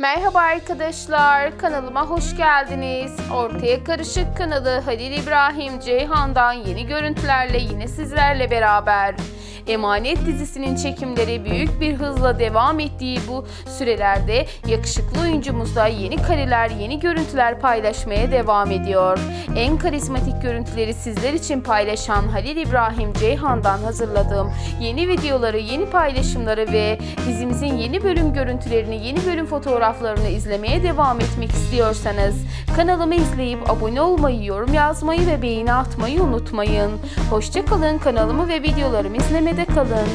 Merhaba arkadaşlar, kanalıma hoş geldiniz. Ortaya Karışık kanalı Halil İbrahim Ceyhan'dan yeni görüntülerle yine sizlerle beraber. Emanet dizisinin çekimleri büyük bir hızla devam ettiği bu sürelerde yakışıklı oyuncumuz da yeni kareler, yeni görüntüler paylaşmaya devam ediyor. En karizmatik görüntüleri sizler için paylaşan Halil İbrahim Ceyhan'dan hazırladığım yeni videoları, yeni paylaşımları ve dizimizin yeni bölüm görüntülerini, yeni bölüm fotoğraflarını izlemeye devam etmek istiyorsanız kanalımı izleyip abone olmayı, yorum yazmayı ve beğeni atmayı unutmayın. Hoşçakalın kanalımı ve videolarımı izlemede kalın.